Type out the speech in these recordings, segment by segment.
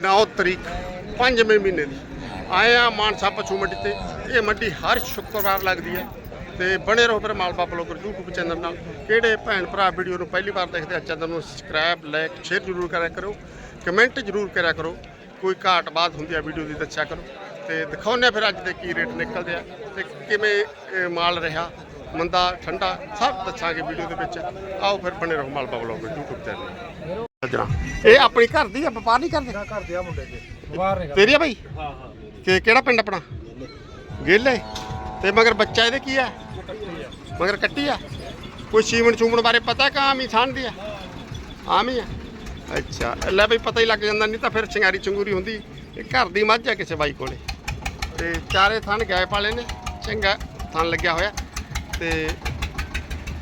9 ਤਰੀਕ ਪੰਜਵੇਂ ਮਹੀਨੇ ਦੀ। ਆਏ ਆਇਆ ਮਾਨਸਾ ਪਸ਼ੂ ਮੰਡੀ ਤੇ। ਇਹ ਮੰਡੀ ਹਰ ਸ਼ੁੱਕਰਵਾਰ ਲੱਗਦੀ ਹੈ ਤੇ ਬਣੇ ਰਹੋ ਫਿਰ ਮਾਲਪਾ ਬਲੋਗਰ YouTube ਚੈਨਲ ਨਾਲ। ਕਿਹੜੇ ਭੈਣ ਭਰਾ ਵੀਡੀਓ ਨੂੰ ਪਹਿਲੀ ਵਾਰ ਦੇਖਦੇ ਆ ਚੈਨਲ ਨੂੰ ਸਬਸਕ੍ਰਾਈਬ ਲਾਈਕ ਸ਼ੇਅਰ ਜ਼ਰੂਰ ਕਰਿਆ ਕਰੋ। ਕਮੈਂਟ ਜ਼ਰੂਰ ਕਰਿਆ ਕਰੋ। ਕੋਈ ਘਾਟ ਬਾਤ ਹੁੰਦੀ ਆ ਵੀਡੀਓ ਦੀ ਦੱਸਿਆ ਕਰੋ। ਤੇ ਦਿਖਾਉਂਦੇ ਆ ਫਿਰ ਅੱਜ ਦੇ ਕੀ ਰੇਟ ਨਿਕਲਦੇ ਆ ਤੇ ਕਿਵੇਂ ਮਾਲ ਰਿਹਾ, ਮੰਦਾ, ਠੰਡਾ, ਸਭ ਦੱਸਾਂਗੇ ਵੀਡੀਓ ਦੇ ਵਿੱਚ। ਆਓ ਫਿਰ ਬਣੇ ਰਹੋ ਮਾਲਪਾ ਬਲੋਗਰ YouTube ਚੈਨਲ ਸੱਜਣਾ। ਇਹ ਆਪਣੀ ਘਰ ਦੀ ਆ ਵਪਾਰ ਨਹੀਂ ਕਰਦੇ? ਘਰ ਦੇ ਆ ਮੁੰਡੇ ਦੇ ਬਾਹਰ ਨੇ ਤੇਰੀ ਆ ਭਾਈ ਹਾਂ ਹਾਂ। ਕਿ ਕਿਹੜਾ ਪਿੰਡ ਆਪਣਾ? ਗੇਲੇ ਤੇ ਮਗਰ ਬੱਚਾ ਇਹਦੇ ਕੀ ਆ? ਮਗਰ ਕੱਟੀ ਆ? ਕੋਈ ਸੀਮਣ ਚੂਮਣ ਬਾਰੇ ਪਤਾ ਕਿ ਆਮ ਹੀ ਛਾਣਦੀ ਆ? ਆਮ ਹੀ ਆ। ਅੱਛਾ ਲੈ ਬਈ ਪਤਾ ਹੀ ਲੱਗ ਜਾਂਦਾ ਨਹੀਂ ਤਾਂ ਫਿਰ ਚਿੰਗਾਰੀ ਚੰਗੂਰੀ ਹੁੰਦੀ। ਇਹ ਘਰ ਦੀ ਮੱਝ ਆ ਕਿਸੇ ਬਾਈ ਕੋਲੇ। ਤੇ ਚਾਰੇ ਥਣ ਗਏ ਪਾਲੇ ਨੇ ਚੰਗਾ ਥਣ ਲੱਗਿਆ ਹੋਇਆ। ਤੇ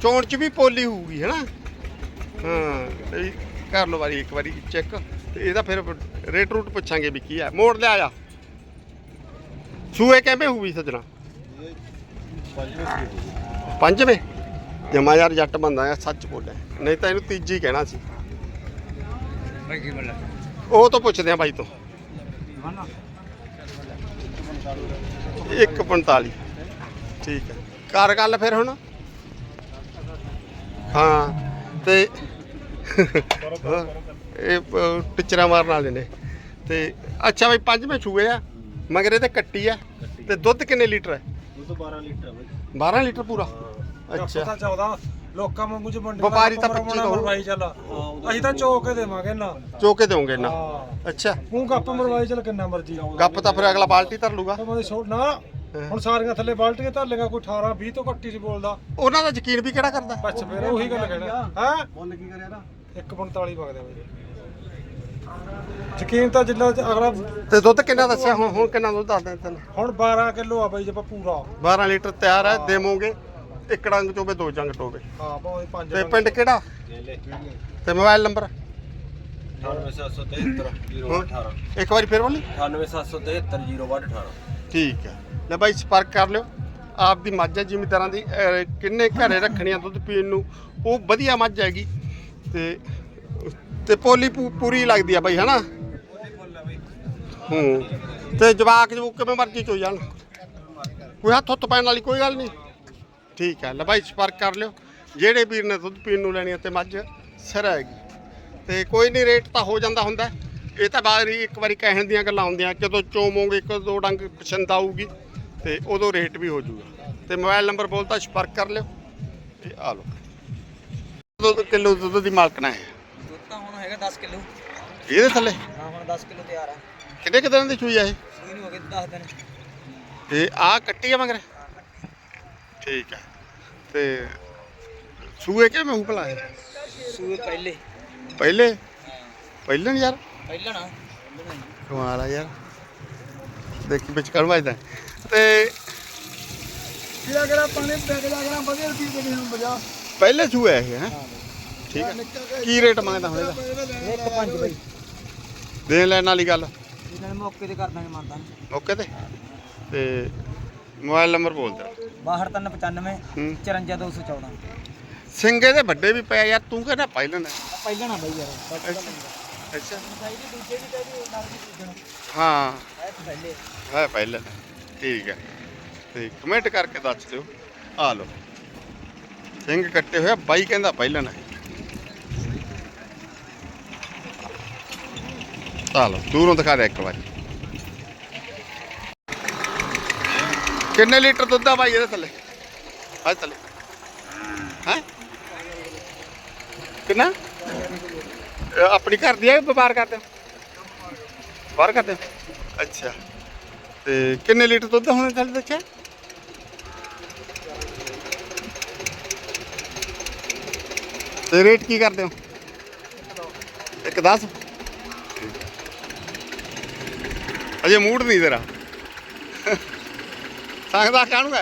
ਚੋਣ ਚ ਵੀ ਪੋਲੀ ਹੋਊਗੀ ਹੈਨਾ? ਹਾਂ ਤੇ ਕਰ ਲਓ ਵਾਰੀ, ਇੱਕ ਵਾਰੀ ਚੈੱਕ ਤੇ ਇਹਦਾ ਫਿਰ ਰੇਟ ਰੂਟ ਪੁੱਛਾਂਗੇ ਵੀ ਕੀ ਹੈ ਮੋੜ ਲਿਆ ਆ। ਸੂਏ ਕਿਵੇਂ ਹੋਊਗੀ ਸੱਜਣਾ? ਪੰਜਵੇਂ। ਜਮਾ ਯਾਰ ਜੱਟ ਬੰਦਾ ਆ, ਸੱਚ ਬੋਲਿਆ। ਨਹੀਂ ਤਾਂ ਇਹਨੂੰ ਤੀਜੀ ਕਹਿਣਾ ਸੀ। ਉਹ ਤੋਂ ਪੁੱਛਦੇ ਆ ਬਾਈ ਤੋਂ। 145 ਠੀਕ ਹੈ ਕਰ ਗੱਲ ਫਿਰ ਹੁਣ। ਹਾਂ, ਤੇ ਇਹ ਟਿਚਰਾਂ ਮਾਰਨ ਵਾਲੇ ਨੇ। ਤੇ ਅੱਛਾ ਬਾਈ ਪੰਜਵੇਂ ਛੂਏ ਆ ਮਗਰ ਇਹ ਤੇ ਕੱਟੀ ਆ ਤੇ ਦੁੱਧ ਕਿੰਨੇ ਲੀਟਰ ਹੈ? ਉਹ ਤੋਂ 12 ਲੀਟਰ ਬਈ। 12 ਲੀਟਰ ਪੂਰਾ? ਅੱਛਾ। ਅੱਛਾ ਤਾਂ ਚਾਹੁੰਦਾ ਲੋਕਾਂ ਵਾਂਗੂ ਚ ਮੰਡੀ ਵਪਾਰੀ ਤਾਂ 25 ਦਾ ਹੋਊ। ਮਰਵਾਈ ਚੱਲ। ਅਸੀਂ ਤਾਂ ਚੋਕ ਕੇ ਦੇਵਾਂਗੇ ਨਾ ਚੋਕੇ ਦੇਵੋਗੇ ਨਾ ਅੱਛਾ। ਤੂੰ ਗੱਪ ਮਰਵਾਈ ਚੱਲ ਕਿੰਨਾ ਮਰਜ਼ੀ ਗੱਪ ਤਾਂ ਫਿਰ ਅਗਲਾ ਬਾਲਟੀ ਧਰ ਲੂਗਾ। ਨਾ ਹੁਣ ਸਾਰੀਆਂ ਥੱਲੇ ਬਾਲਟੀਆਂ ਧਰ ਲੇਗਾ ਕੋਈ 18 20 ਤੋਂ ਘੱਟ ਸੀ ਬੋਲਦਾ। ਉਹਨਾਂ ਦਾ ਯਕੀਨ ਵੀ ਕਿਹੜਾ ਕਰਦਾ? ਬੱਚ ਫਿਰ ਉਹੀ ਗੱਲ ਕਹਿਣਾ। ਹੈ? ਮੁੱਲ ਕੀ ਕਰਿਆ ਨਾ 145 ਵਗਦੇ ਬਈ। ਯਕੀਨ ਤਾਂ ਜਿੰਨਾ ਚ ਅਗਲਾ ਤੇ ਦੁੱਧ ਕਿੰਨਾ ਦੱਸਿਆ? ਹੁਣ ਹੁਣ ਕਿੰਨਾ ਦੁੱਧ ਦੱਸਦੇ ਤੈਨੂੰ? ਹੁਣ 12 ਕਿਲੋ ਆ ਬਈ ਜੇ ਆਪਾਂ ਪੂਰਾ। 12 ਲੀਟਰ ਤਿਆਰ ਹੈ ਦੇਵੋਗੇ। ਇੱਕ ਡੰਗ ਚੋਵੇ ਦੋ ਜੰਗ ਟੋਵੇ। ਹਾਂ ਭਾਵੇਂ ਪੰਜ ਤੇ ਪਿੰਡ ਕਿਹੜਾ? ਤੇ ਮੋਬਾਈਲ ਨੰਬਰ? 98773 ਇੱਕ ਵਾਰੀ ਫੇਰ ਬੋਲੀ। 98773 ਠੀਕ ਹੈ। ਲੈ ਬਾਈ ਸੰਪਰਕ ਕਰ ਲਿਓ। ਆਪ ਦੀ ਮੱਝ ਹੈ ਜ਼ਿਮੀਦਾਰਾਂ ਦੀ ਅਹ, ਕਿੰਨੇ ਘਰੇ ਰੱਖਣੀਆਂ ਦੁੱਧ ਪੀਣ ਨੂੰ? ਉਹ ਵਧੀਆ ਮੱਝ ਹੈਗੀ। ਤੇ ਤੇ ਪੋਲੀ ਪੂ- ਪੂਰੀ ਲੱਗਦੀ ਆ ਬਾਈ, ਹਨਾ? ਹੂੰ। ਤੇ ਜਵਾਕ ਜਵੂਕ ਕਿਵੇਂ ਮਰਜ਼ੀ ਚੋ ਜਾਣ। ਕੋਈ ਹੱਥ ਹੁੱਥ ਪੈਣ ਵਾਲੀ ਕੋਈ ਗੱਲ ਨਹੀਂ। ਠੀਕ ਹੈ ਲੈ ਬਾਈ, ਸੰਪਰਕ ਕਰ ਲਿਓ। ਜਿਹੜੇ ਵੀਰ ਨੇ ਦੁੱਧ ਪੀਣ ਨੂੰ ਲੈਣੀ ਹੈ ਤੇ ਮੱਝ, ਸਿਰ ਹੈਗੀ। ਤੇ ਕੋਈ ਨਹੀਂ, ਰੇਟ ਤਾਂ ਹੋ ਜਾਂਦਾ ਹੁੰਦਾ। ਇਹ ਤਾਂ ਬਾਰੀ ਇੱਕ ਵਾਰੀ ਕਹਿਣ ਦੀਆਂ ਗੱਲਾਂ ਹੁੰਦੀਆਂ, ਜਦੋਂ ਚੋਮੋਗੇ ਇੱਕ ਦੋ ਡੰਗ ਪਸੰਦ ਆਊਗੀ, ਤੇ ਉਦੋਂ ਰੇਟ ਵੀ ਹੋ ਜਾਊਗਾ ਤੇ ਮੋਬਾਈਲ ਨੰਬਰ ਬੋਲਤਾ, ਸੰਪਰਕ ਕਰ ਲਿਓ। ਤੇ ਆ ਲਓ। ਦੁੱਧ ਕਿਲੋ ਦੁੱਧ ਦੀ ਮਾਲਕਣਾ ਹੈ। ਦੁੱਧ ਤਾਂ ਹੁਣ ਹੈਗਾ 10 ਕਿਲੋ। ਇਹਦੇ ਥੱਲੇ। ਹਾਂ ਹੁਣ 10 ਕਿਲੋ ਤਿਆਰ ਆ। ਕਿੰਨੇ ਕੁ ਦਿਨਾਂ ਦੀ ਚੂਈ ਆ ਇਹ? ਸੂਈ ਨੂੰ ਹੋ ਗਏ 10 ਦਿਨ। ਤੇ ਆ ਕੱਟੀ ਆ ਮਗਰ? ਠੀਕ ਹੈ ਤੇ ਸੂਏ ਕਿਵੇਂ ਹੂ ਭਲਾ ਇਹ? ਸੂਈ ਪਹਿਲੇ। ਪਹਿਲੇ? ਪਹਿਲੇ ਨੀ ਯਾਰ। ਪਹਿਲਾਂ ਨਾ ਕਮਾਲ ਆ ਯਾਰ। ਦੇਖੀ ਵਿੱਚ ਕਣ ਵੱਜਦਾ। ਤੇ ਕਿਹੜਾ ਕਿਹੜਾ ਪਾਣੀ ਪੈਕ ਲਾ ਕਰਾਂ ਵਧੀਆ ਰੁਪਏ ਦੇ ਨੂੰ ਬਜਾ। ਪਹਿਲੇ ਸੂਏ ਇਹ ਹੈ? ਠੀਕ ਹੈ ਕੀ ਰੇਟ ਮੰਗਦਾ ਹੁਣ ਇਹਦਾ? ਇੱਕ ਪੰਜ ਬਈ। ਦੇਣ ਲੈਣ ਵਾਲੀ ਗੱਲ? ਇਹਨਾਂ ਨੇ ਮੌਕੇ ਤੇ ਕਰ ਦਾਂਗੇ ਮੰਨਦਾ ਓਕੇ ਤੇ? ਤੇ ਮੋਬਾਈਲ ਨੰਬਰ ਬੋਲ ਦੇ 62995 ਹੂੰ। 54214 ਸਿੰਘੇ ਦੇ ਵੱਡੇ ਵੀ ਪਿਆ ਯਾਰ ਤੂੰ ਕਹਿੰਦਾ ਪਹਿਲਾਂ ਨਾ ਪਹਿਲਾਂ ਨਾ ਬਈ ਯਾਰ ਅੱਛਾ। ਚਾਹੀਦੀ ਦੂਜੇ ਵੀ ਚਾਹੀਦੀ ਨਾਲ ਵੀ ਦੂਜੇ ਨੂੰ। ਹਾਂ। ਹੈ ਪਹਿਲੇ ਹੈ ਪਹਿਲਾਂ ਠੀਕ ਹੈ ਤੇ ਕਮੈਂਟ ਕਰਕੇ ਦੱਸ ਦਿਓ। ਆ ਲਓ। ਸਿੰਘ ਕੱਟੇ ਹੋਇਆ ਬਾਈ ਕਹਿੰਦਾ ਪਹਿਲਾਂ ਨਾ। ਆ ਦੂਰੋਂ ਦਿਖਾ ਦੇ ਇੱਕ ਵਾਰੀ। ਕਿੰਨੇ ਲੀਟਰ ਦੁੱਧ ਆ ਬਾਈ ਇਹਦੇ ਥੱਲੇ? ਹਾਂ ਥੱਲੇ। ਹੈ? ਕਿੰਨਾ? ਇਹ ਆਪਣੀ ਘਰ ਦੀ ਹੈ ਵਪਾਰ ਕਰਦੇ ਹੋ? ਬਾਹਰ ਕਰਦੇ ਹੋ। ਅੱਛਾ। ਤੇ ਕਿੰਨੇ ਲੀਟਰ ਦੁੱਧ ਹੁਣ ਥੱਲੇ ਦੱਸਿਆ ਤੇ ਰੇਟ ਕੀ ਕਰਦੇ ਹੋ? ਇੱਕ 10 ਅਜੇ ਮੂਡ ਨਹੀਂ ਤੇਰਾ। ਸੰਗਦਾ ਕਾਹਨੂੰ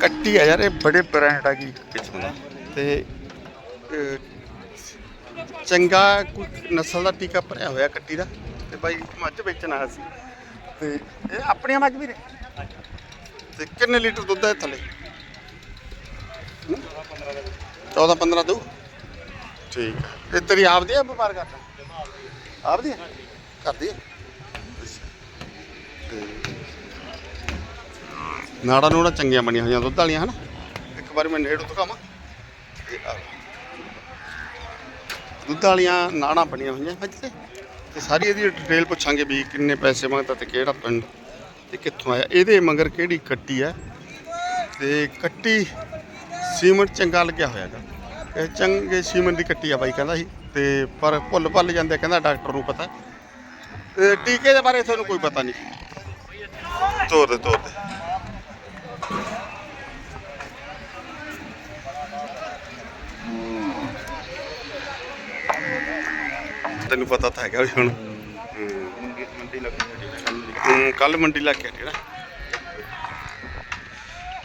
ਕੱਟੀ ਆ ਯਾਰ, ਇਹ ਬੜੇ ਬ੍ਰਾਂਡ ਆ ਗਈ ਕਿਸਮ ਦਾ ਤੇ ਚੰਗਾ ਕੋਈ ਨਸਲ ਦਾ ਟੀਕਾ ਭਰਿਆ ਹੋਇਆ ਕੱਟੀ ਦਾ। ਤੇ ਬਾਈ, ਮੱਝ ਵੇਚਣ ਆਇਆ ਸੀ। ਤੇ ਇਹ ਆਪਣੀਆਂ ਮੱਝ ਵੀ ਨੇ ਤੇ ਕਿੰਨੇ ਲੀਟਰ ਦੁੱਧ ਹੈ ਥੱਲੇ? 14 15 ਦਊ। ਠੀਕ। ਹੈ ਤੇ ਤੇਰੀ ਆਪਦੀ ਆ ਵਪਾਰ ਕਰਦਾ? ਆਪਦੀ ਆ? ਕਰਦੀ ਆ। ਤੇ ਨਾੜਾ ਨੂੜਾ ਚੰਗੀਆਂ ਬਣੀਆਂ ਹੋਈਆਂ ਦੁੱਧ ਵਾਲੀਆਂ ਹਨਾ? ਇੱਕ ਵਾਰੀ ਮੈਂ ਨੇੜੋਂ ਦਿਖਾਵਾਂ। ਇਹ ਆ। ਲਓ। ਦੁੱਧ ਵਾਲੀਆਂ ਨਾੜਾਂ ਬਣੀਆਂ ਹੋਈਆਂ ਮੱਝ ਤੇ। ਤੇ ਸਾਰੀ ਇਹਦੀ ਡਿਟੇਲ ਪੁੱਛਾਂਗੇ ਵੀ ਕਿੰਨੇ ਪੈਸੇ ਮੰਗਦਾ ਤੇ ਕਿਹੜਾ ਪਿੰਡ ਤੇ ਕਿੱਥੋਂ ਆਇਆ। ਇਹਦੇ ਮਗਰ ਕਿਹੜੀ ਕੱਟੀ ਆ? ਤੇ ਕੱਟੀ ਸੀਮੈਂਟ ਚੰਗਾ ਲੱਗਿਆ ਹੋਇਆਗਾ ਇਹ ਚੰਗੇ ਸੀਮੈਂਟ ਦੀ ਕੱਟੀ ਆ ਬਾਈ ਕਹਿੰਦਾ ਸੀ, ਤੇ ਪਰ ਭੁੱਲ ਭੱਲ ਜਾਂਦੇ ਕਹਿੰਦਾ ਡਾਕਟਰ ਨੂੰ ਪਤਾ। ਤੇ ਟੀਕੇ ਦੇ ਬਾਰੇ ਤੁਹਾਨੂੰ ਕੋਈ ਪਤਾ ਨਹੀਂ। ਤੋਰ ਦੇ ਤੋਰ ਦੇ। ਤੈਨੂੰ ਪਤਾ ਤਾਂ ਹੈਗਾ ਵੀ ਹੁਣ। ਮੰਡੀ ਲੱਗੀ ਕੱਲ ਮੰਡੀ ਲੱਗ ਕੇ ਜਿਹੜਾ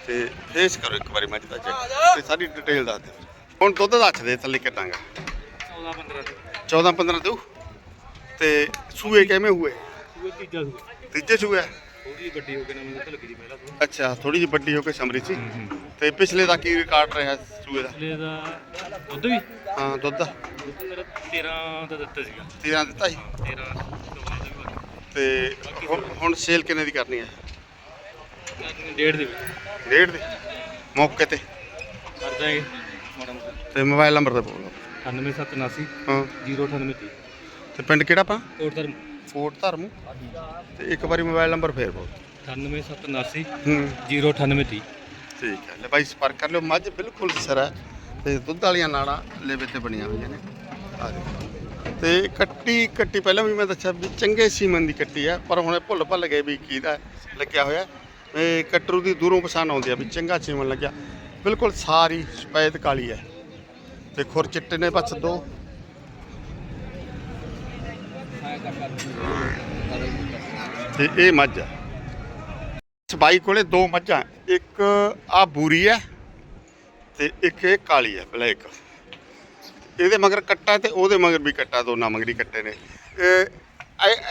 ਤੇ ਫੇਸ ਕਰੋ ਇੱਕ ਵਾਰੀ ਮੱਝ ਦਾ ਚੈੱਕ। ਤੇ ਸਾਰੀ ਡਿਟੇਲ ਦੱਸ ਦੇ ਹੁਣ ਦੁੱਧ ਦੱਸ ਦੇ ਥੱਲੇ ਕਿੱਦਾਂਗਾ 14 15 14 15 ਦਊ। ਤੇ ਸੂਏ ਕਿਵੇਂ ਹੋਏ? ਤੀਜਾ ਸੂਆ ਤੀਜੇ ਸੂਏ? ਆ? ਥੋੜੀ ਵੱਡੀ ਹੋ ਕੇ ਨਾ ਮੈਨੂੰ ਲੱਗੀ ਦੀ ਪਹਿਲਾਂ ਤੋਂ ਅੱਛਾ ਥੋੜੀ ਜਿਹੀ ਵੱਡੀ ਹੋ ਕੇ ਸਮਰੀ ਸੀ। ਤੇ ਪਿਛਲੇ ਦਾ ਕੀ ਰਿਕਾਰਡ ਰਿਹਾ ਸੂਏ ਦਾ? ਲੈ ਦਾ ਦੁੱਧ ਵੀ? ਹਾਂ ਦੁੱਧ ਦਾ। ਦੁੱਧ ਮੇਰਾ 13 ਦਾ ਦਿੱਤਾ ਸੀਗਾ। 13 ਦਿੱਤਾ ਸੀ। 13 14 ਦਾ ਵੀ ਤੇ ਹੁਣ- ਹੁਣ ਸੇਲ ਕਿੰਨੇ ਦੀ ਕਰਨੀ ਹੈ? ਡੇਢ ਦੇ। ਵਿੱਚ ਡੇਢ ਦੀ? ਮੌਕੇ ਤੇ। ਕਰ ਦਾਂਗੇ। ਮਾੜਾ ਮੋਟਾ ਤੇ ਮੋਬਾਈਲ ਨੰਬਰ ਤੇ ਬੋਲੋ 9779 ਹਾਂ। 098 ਤੇ ਪਿੰਡ ਕਿਹੜਾ ਪਾ ਕੋਟ ਧਰਮ। ਫੋਰਟ ਧਰਮ। ਤੇ ਇੱਕ ਵਾਰੀ ਮੋਬਾਈਲ ਨੰਬਰ ਫੇਰ ਬੋਲ 9779 ਹੂੰ। 098 ਠੀਕ ਹੈ। ਲੈ ਬਾਈ ਸੰਪਰਕ ਕਰ ਲਿਓ। ਮੱਝ ਬਿਲਕੁਲ ਸਰ ਹੈ ਤੇ ਦੁੱਧ ਵਾਲੀਆਂ ਨਾੜਾਂ ਲੇਵੇ ਤੇ ਬਣੀਆਂ ਹੋਈਆਂ ਨੇ। ਆ ਦੇਖੋ। ਤੇ ਕੱਟੀ ਕੱਟੀ ਪਹਿਲਾਂ ਵੀ ਮੈਂ ਦੱਸਿਆ ਵੀ ਚੰਗੇ ਸੀਮਨ ਦੀ ਕੱਟੀ ਆ ਪਰ ਹੁਣ ਇਹ ਭੁੱਲ ਭੱਲ ਗਏ ਵੀ ਕਿਹਦਾ ਲੱਗਿਆ ਹੋਇਆ। ਇਹ ਕਟਰੂ ਦੀ ਦੂਰੋਂ ਪਛਾਣ ਆਉਂਦੀ ਆ ਵੀ ਚੰਗਾ ਸੀਮਨ ਲੱਗਿਆ। ਬਿਲਕੁਲ ਸਾਰੀ ਸਫੈਦ ਕਾਲੀ ਹੈ। ਤੇ ਖੁਰ ਚਿੱਟੇ ਨੇ ਬਸ ਦੋ। ਤੇ ਇਹ ਮੱਝ ਹੈ ਇਸ ਬਾਈ ਕੋਲੇ ਦੋ ਮੱਝਾਂ, ਇੱਕ ਆ ਬੂਰੀ ਹੈ ਤੇ ਇੱਕ ਇਹ ਕਾਲੀ ਹੈ, ਬਲੈਕ। ਇਹਦੇ ਮਗਰ ਕੱਟਾ ਤੇ ਉਹਦੇ ਮਗਰ ਵੀ ਕੱਟਾ, ਦੋਨਾਂ ਮਗਰ ਹੀ ਕੱਟੇ ਨੇ।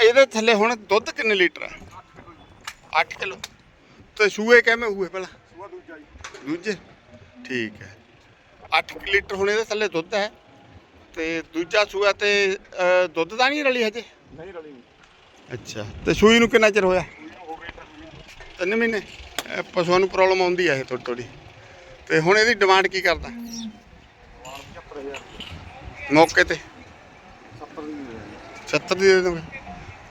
ਇਹਦੇ ਥੱਲੇ ਹੁਣ ਦੁੱਧ ਕਿੰਨੇ ਲੀਟਰ ਹੈ 8 ਕਿਲੋ। ਤੇ ਸੂਏ ਕਿਵੇਂ ਹੋਏ ਪਹਿਲਾਂ ਸੂਆ ਦੂਜਾ ਜੀ। ਦੂਜੇ? ਠੀਕ ਹੈ। 8 ਲੀਟਰ ਹੁਣ ਇਹਦੇ ਥੱਲੇ ਦੁੱਧ ਹੈ। ਤੇ ਦੂਜਾ ਸੂਆ ਤੇ ਅ, ਦੁੱਧ ਦਾ ਨਹੀਂ ਰਲੀ ਹਜੇ? ਨਹੀਂ ਰਲੀ। ਅੱਛਾ ਤੇ ਸੂਈ ਨੂੰ ਕਿੰਨਾ ਚਿਰ ਹੋਇਆ? ਹੋ ਗਈ ਤਾਂ ਤਿੰਨ ਮਹੀਨੇ। ਇਹ ਪਸ਼ੂਆਂ ਨੂੰ ਪ੍ਰੋਬਲਮ ਆਉਂਦੀ ਹੈ ਇਹ ਥੋੜੀ ਥੋੜੀ ਤੇ ਹੁਣ ਇਹਦੀ ਡਿਮਾਂਡ ਕੀ ਕਰਦਾ? 75000 ਮੌਕੇ ਤੇ। 70 ਦੀ ਦੇ 70 ਦੀ ਦੇ ਦੋਗੇ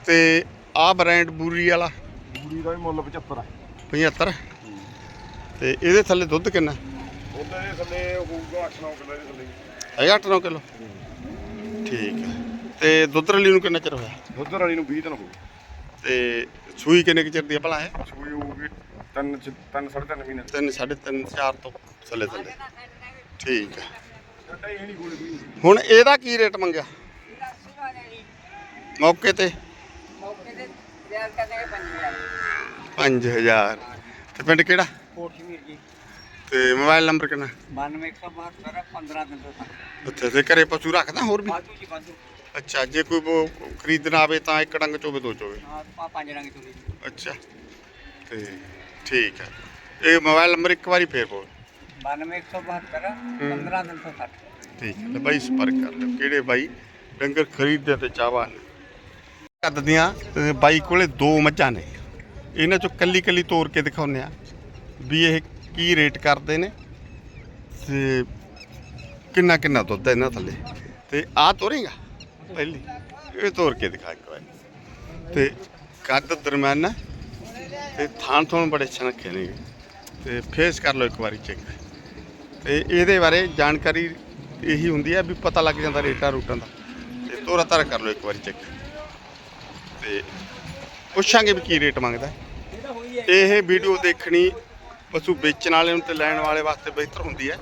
ਤੇ ਆਹ ਬ੍ਰਾਂਡ ਬੂਰੀ ਵਾਲਾ? ਪੂਰੀ ਦਾ ਵੀ ਮੁੱਲ 75 ਆ। 75 ਤੇ ਇਹਦੇ ਥੱਲੇ ਦੁੱਧ ਕਿੰਨਾ? ਉਹਦੇ ਦੇ ਥੱਲੇ ਹੋਊਗਾ 8-9 ਕਿਲੋ ਦੇ ਥੱਲੇ। ਹੈਗਾ 8-9 ਕਿਲੋ? ਠੀਕ ਹੈ। ਤੇ ਦੁੱਧ ਰਲੀ ਨੂੰ ਕਿੰਨਾ ਚਿਰ ਹੋਇਆ? ਦੁੱਧ ਵਾਲੀ ਨੂੰ 20 ਦਿਨ ਹੋ ਗਏ। ਤੇ ਸੂਈ ਕਿੰਨੇ ਕੁ ਚਿਰ ਦੀ ਆ ਭਲਾ ਹੈ ਸੂਈ ਹੋਊਗੀ ਤਿੰਨ ਚ- ਤਿੰਨ ਸਾਢੇ ਤਿੰਨ ਮਹੀਨੇ ਤਿੰਨ ਸਾਢੇ ਤਿੰਨ ਚਾਰ ਤੋਂ ਥੱਲੇ ਥੱਲੇ। ਠੀਕ ਹੈ। ਛੱਡਾ ਹੀ ਨਹੀਂ ਕੋਲੇ ਕੋਈ ਹੁਣ ਇਹਦਾ ਕੀ ਰੇਟ ਮੰਗਿਆ? ਮੌਕੇ ਤੇ? ਮੌਕੇ ਤੇ ਤਿਆਰ ਕਰਦੇ 5000 5000 ਤੇ ਪਿੰਡ ਕਿਹੜਾ? ਕੋਟ ਸ਼ਮੀਰ ਜੀ। ਤੇ ਮੋਬਾਈਲ ਨੰਬਰ ਕਿੰਨਾ? 9172 15 ਦਿਨ ਤੋਂ ਘਰੇ ਪਸ਼ੂ ਰੱਖਦਾ ਹੋਰ ਵੀ? ਬਾਜੂ ਜੀ ਬਾਜੂ। ਅੱਛਾ ਜੇ ਕੋਈ ਉਹ ਖਰੀਦਣਾ ਆਵੇ ਤਾਂ ਇੱਕ ਡੰਗ ਚੋਵੇ ਦੋ ਚੋਵੇ? ਹਾਂ ਪੰਜ ਰੰਗ ਅੱਛਾ ਤੇ ਠੀਕ ਹੈ ਇਹ ਮੋਬਾਈਲ ਨੰਬਰ ਇੱਕ ਵਾਰੀ ਫੇਰ ਬੋਲ। 9172 15 ਦਿਨ ਤੋਂ ਤੱਕ ਠੀਕ ਹੈ ਬਾਈ ਸੰਪਰਕ ਕਰ ਲਿਓ। ਕਿਹੜੇ ਬਾਈ? ਡੰਗਰ ਖਰੀਦਦੇ ਤੇ ਚਾਹਵਾਨ। ਕੱਦ ਦੀਆਂ ਤੇ ਬਾਈ ਕੋਲੇ ਦੋ ਮੱਝਾਂ ਨੇ। ਇਹਨਾਂ ਚੋਂ ਕੱਲੀ ਕੱਲੀ ਤੋੜ ਕੇ ਦਿਖਾਉਂਦੇ ਆ ਵੀ ਇਹ ਕੀ ਰੇਟ ਕਰਦੇ ਨੇ ਤੇ ਕਿੰਨਾ ਕਿੰਨਾ ਦੁੱਧ ਹੈ ਇਹਨਾਂ ਥੱਲੇ। ਤੇ ਆ ਤੋਰੇਗਾ ਪਹਿਲੀ, ਇਹ ਤੋੜ ਕੇ ਦਿਖਾ ਇੱਕ ਵਾਰ। ਤੇ ਕੱਦ ਦਰਮਿਆਨਾ, ਤੇ ਥਾਂ ਥੋਂ ਬੜੇ ਛਣਕੇ ਨੇ ਤੇ ਫੇਸ ਕਰ ਲਓ ਇੱਕ ਵਾਰੀ ਚੈੱਕ ਤੇ ਇਹਦੇ ਬਾਰੇ ਜਾਣਕਾਰੀ ਇਹੀ ਹੁੰਦੀ ਹੈ ਵੀ ਪਤਾ ਲੱਗ ਜਾਂਦਾ ਰੇਟਾਂ ਰੂਟਾਂ ਦਾ। ਤੇ ਤੋਰਾ ਤਾਰਾ ਕਰ ਲਓ ਇੱਕ ਵਾਰੀ ਚੈੱਕ ਤੇ ਪੁੱਛਾਂਗੇ ਵੀ ਕੀ ਰੇਟ ਮੰਗਦਾ। ਇਹ ਵੀਡੀਓ ਦੇਖਣੀ ਪਸ਼ੂ ਵੇਚਣ ਵਾਲੇ ਨੂੰ ਤੇ ਲੈਣ ਵਾਲੇ ਵਾਸਤੇ ਬਿਹਤਰ ਹੁੰਦੀ ਹੈ।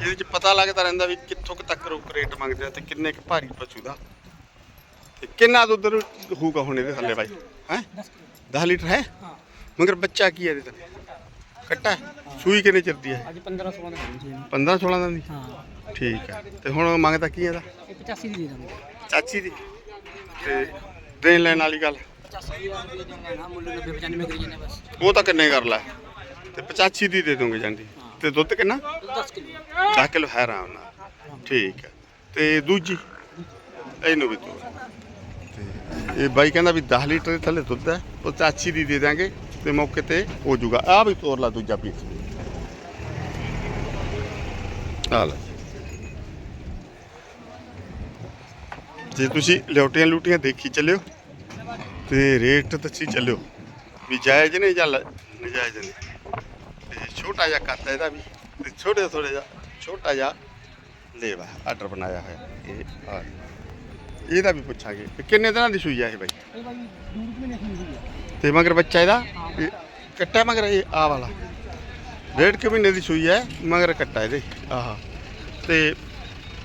ਇਹਦੇ ਵਿੱਚ ਪਤਾ ਲੱਗਦਾ ਰਹਿੰਦਾ ਵੀ ਕਿੱਥੋਂ ਕੁ ਤੱਕ ਰੁਕ ਰੇਟ ਮੰਗਦੇ ਆ ਤੇ ਕਿੰਨੇ ਕੁ ਭਾਰੀ ਪਸ਼ੂ ਦਾ। ਤੇ ਕਿੰਨਾ ਦੁੱਧ ਹੋਊਗਾ ਹੁਣ ਇਹਦੇ ਥੱਲੇ ਬਾਈ? ਹੈ? 10 ਲੀਟਰ ਹੈ? ਮਗਰ ਬੱਚਾ ਕੀ ਹੈ ਇਹਦੇ ਥੱਲੇ ਕੱਟਾ ਹੈ? ਸੂਈ ਕਿੰਨੇ ਚਿਰ ਦੀ ਹੈ? ਅੱਜ 15 16 ਦਾ ਜੀ 15 16 ਦਿਨ ਦੀ? ਹਾਂ। ਠੀਕ ਹੈ। ਤੇ ਹੁਣ ਮੰਗਦਾ ਕੀ ਇਹਦਾ? ਇਹ 85 ਦੀ ਦੇ ਦਾਂਗੇ। ਚਾਚੀ ਦੀ। ਤੇ ਦੇਣ ਲੈਣ ਵਾਲੀ ਗੱਲ? 85 ਦੀ ਵਾਲੀ ਦੇ ਲੈਣਾ ਮੁੱਲ 90 95 ਕਰੀ ਜਾਂਦੇ ਬਸ ਉਹ ਤਾਂ ਕਿੰਨੇ ਕਰ ਲੈ। ਤੇ 85 ਦੀ ਦੇ ਦੋਗੇ ਜਾਂਦੀ। ਤੇ ਦੁੱਧ ਕਿੰਨਾ? 10 ਕਿਲੋ। 10 ਕਿਲੋ ਹੈ ਆਰਾਮ ਨਾਲ। ਠੀਕ ਹੈ। ਤੇ ਦੂਜੀ? ਇਹਨੂੰ ਵੀ ਤੋਰ ਤੇ ਇਹ ਬਾਈ ਕਹਿੰਦਾ ਵੀ 10 ਲੀਟਰ ਦੇ ਥੱਲੇ ਦੁੱਧ ਹੈ। ਉਹ ਚਾਚੀ ਦੀ ਦੇ ਦਾਂਗੇ ਤੇ ਮੌਕੇ ਤੇ ਹੋ ਜਾਊਗਾ। ਆ ਵੀ ਤੋਰ ਲਾ ਦੂਜਾ ਪੀਸ ਆ ਲੈ। ਜੇ ਤੁਸੀਂ ਲਿਓਟੀਆਂ ਲੂਟੀਆਂ ਦੇਖੀ ਚੱਲਿਓ। ਤੇ ਰੇਟ ਦੱਸੀ ਚੱਲਿਓ। ਵੀ ਜਾਇਜ਼ ਨੇ ਜਾਂ ਨਜਾਇਜ਼ ਨੇ ਤੇ ਛੋਟਾ ਜਿਹਾ ਹੈ ਇਹਦਾ ਵੀ। ਤੇ ਛੋਟੇ ਥੋੜੇ ਜਿਹਾ ਛੋਟਾ ਜਿਹਾ ਲੇਵਾ ਆਰਡਰ ਬਣਾਇਆ ਹੋਇਆ। ਇਹ ਆ। ਇਹਦਾ ਵੀ ਪੁੱਛਾਂਗੇ। ਵੀ ਕਿੰਨੇ ਦਿਨਾਂ ਦੀ ਸੂਈ ਆ ਇਹ ਬਾਈ? ਇਹ ਭਾਈ ਦੂਰ ਕਿਵੇਂ ਨਹੀਂ ਹੋਈ ਤੇ ਮਗਰ ਬੱਚਾ ਇਹਦਾ? ਇਹ ਕੱਟਾ ਮਗਰ ਇਹ ਆ ਵਾਲਾ। ਡੇਢ ਕੁ ਮਹੀਨੇ ਦੀ ਸੂਈ ਹੈ ਮਗਰ ਕੱਟਾ ਇਹਦੇ। ਆਹਾ। ਤੇ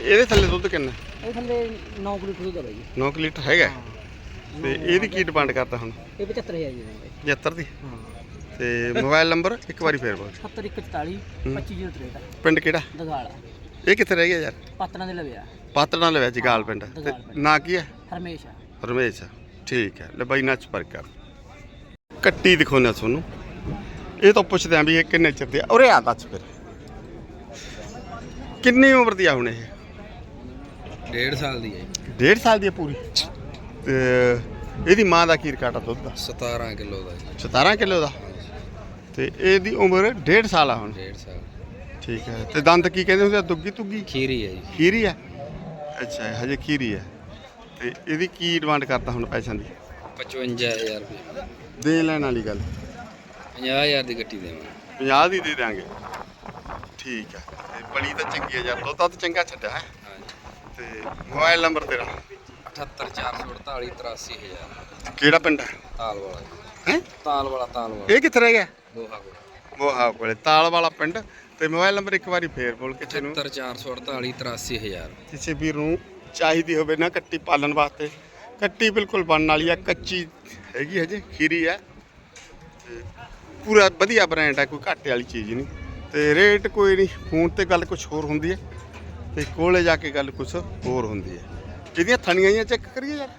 ਇਹਦੇ ਥੱਲੇ ਦੁੱਧ ਕਿੰਨਾ? ਇਹ ਥੱਲੇ 9 ਕਿਲੋ ਦੁੱਧ ਹੈ ਭਾਈ 9 ਲੀਟਰ ਹੈਗਾ। ਤੇ ਇਹਦੀ ਕੀ ਡਿਮਾਂਡ ਕਰਦਾ ਹੁਣ? ਇਹ 75000 ਦੀ ਦੇ 75 ਦੀ? ਹਾਂ। ਤੇ ਮੋਬਾਈਲ ਨੰਬਰ ਇੱਕ ਵਾਰੀ ਫੇਰ ਬੋਲ। 7144 2503 ਪਿੰਡ ਕਿਹੜਾ? ਦਗਾਲ ਇਹ ਕਿੱਥੇ ਰਹਿ ਗਿਆ ਯਾਰ? ਪਾਤਰਾਂ ਦੇ ਲਵਿਆ ਪਾਤੜਾਂ ਲਵਿਆ ਜਗਾਲ ਪਿੰਡ। ਤੇ। ਨਾਂ ਕੀ ਹੈ ਹਰਮੇਸ਼ ਰਮੇਸ਼ ਠੀਕ ਹੈ ਲੈ ਬਾਈ ਨਾਲ ਸੰਪਰਕ ਕਰ ਕੱਟੀ ਦਿਖਾਉਣਾ ਤੁਹਾਨੂੰ। ਇਹ ਤਾਂ ਪੁੱਛਦੇ ਆਂ ਵੀ ਇਹ ਕਿੰਨੇ ਚਿਰ ਦੀ ਆ? ਉਰੇ ਆ ਦੱਸ ਫਿਰ। ਕਿੰਨੀ ਉਮਰ ਦੀ ਆ ਹੁਣ ਇਹ? ਡੇਢ ਸਾਲ ਦੀ ਹੈ ਡੇਢ ਸਾਲ ਦੀ ਆ ਪੂਰੀ? ਤੇ ਇਹਦੀ ਮਾਂ ਦਾ ਕੀ ਰਿਕਾਰਡ ਆ ਦੁੱਧ ਦਾ? 17 ਕਿਲੋ ਦਾ ਜੀ। 17 ਕਿਲੋ ਦਾ? ਤੇ ਇਹਦੀ ਉਮਰ ਡੇਢ ਸਾਲ ਆ ਹੁਣ। ਡੇਢ ਸਾਲ। ਠੀਕ ਹੈ ਤੇ ਦੰਦ ਕੀ ਕਹਿੰਦੇ ਹੁੰਦੇ ਆ? ਦੁੱਗੀ ਤੁੱਗੀ? ਖੀਰੀ ਹੈ ਜੀ। ਖੀਰੀ ਆ? ਅੱਛਾ ਹਜੇ ਖੀਰੀ ਆ। ਤੇ ਇਹਦੀ ਕੀ ਡਿਮਾਂਡ ਕਰਦਾ ਹੁਣ ਪੈਸਿਆਂ ਦੀ? 55000 ਰੁਪਏ। ਦੇ ਲੈਣ ਵਾਲੀ ਗੱਲ। 50000 ਦੀ ਗੱਟੀ ਦੇਵਾਂ 50 ਦੀ ਦੇ ਦਾਂਗੇ ਠੀਕ ਹੈ ਤੇ ਬਲੀ ਤਾਂ ਚੰਗੀ ਹੈ ਯਾਰ ਦੁੱਧ ਤਾਂ ਚੰਗਾ ਛੱਡਿਆ ਹੈ। ਤੇ ਮੋਬਾਈਲ ਨੰਬਰ ਤੇਰਾ। 78448 83000 ਕਿਹੜਾ ਪਿੰਡ ਹੈ? ਤਾਲ ਵਾਲਾ ਹੈ? ਤਾਲ ਵਾਲਾ ਤਾਲ ਵਾਲਾ ਇਹ ਕਿੱਥੇ ਰਹਿ ਗਿਆ? ਕੋਲ ਮੋਹਾ ਕੋਲੇ ਤਾਲ ਵਾਲਾ ਪਿੰਡ। ਤੇ ਮੋਬਾਈਲ ਨੰਬਰ ਇੱਕ ਵਾਰੀ ਫੇਰ ਬੋਲ ਕਿਸੇ ਨੂੰ? 78448 83000 ਕਿਸੇ ਵੀਰ ਨੂੰ ਚਾਹੀਦੀ ਹੋਵੇ ਨਾ ਕੱਟੀ ਪਾਲਣ ਵਾਸਤੇ। ਕੱਟੀ ਬਿਲਕੁਲ ਬਣਨ ਵਾਲੀ ਆ ਕੱਚੀ ਹੈਗੀ ਹਜੇ ਖੀਰੀ ਆ। ਪੂਰਾ ਵਧੀਆ ਬ੍ਰਾਂਡ ਆ ਕੋਈ ਘਾਟੇ ਵਾਲੀ ਚੀਜ਼ ਨਹੀਂ। ਤੇ ਰੇਟ ਕੋਈ ਨਹੀਂ ਫੋਨ ਤੇ ਗੱਲ ਕੁਝ ਹੋਰ ਹੁੰਦੀ ਹੈ। ਤੇ ਕੋਲੇ ਜਾ ਕੇ ਗੱਲ ਕੁਝ ਹੋਰ ਹੁੰਦੀ ਹੈ। ਇਹਦੀਆਂ ਥਣੀਆਂ ਹੀ ਚੈੱਕ ਕਰੀਏ ਯਾਰ।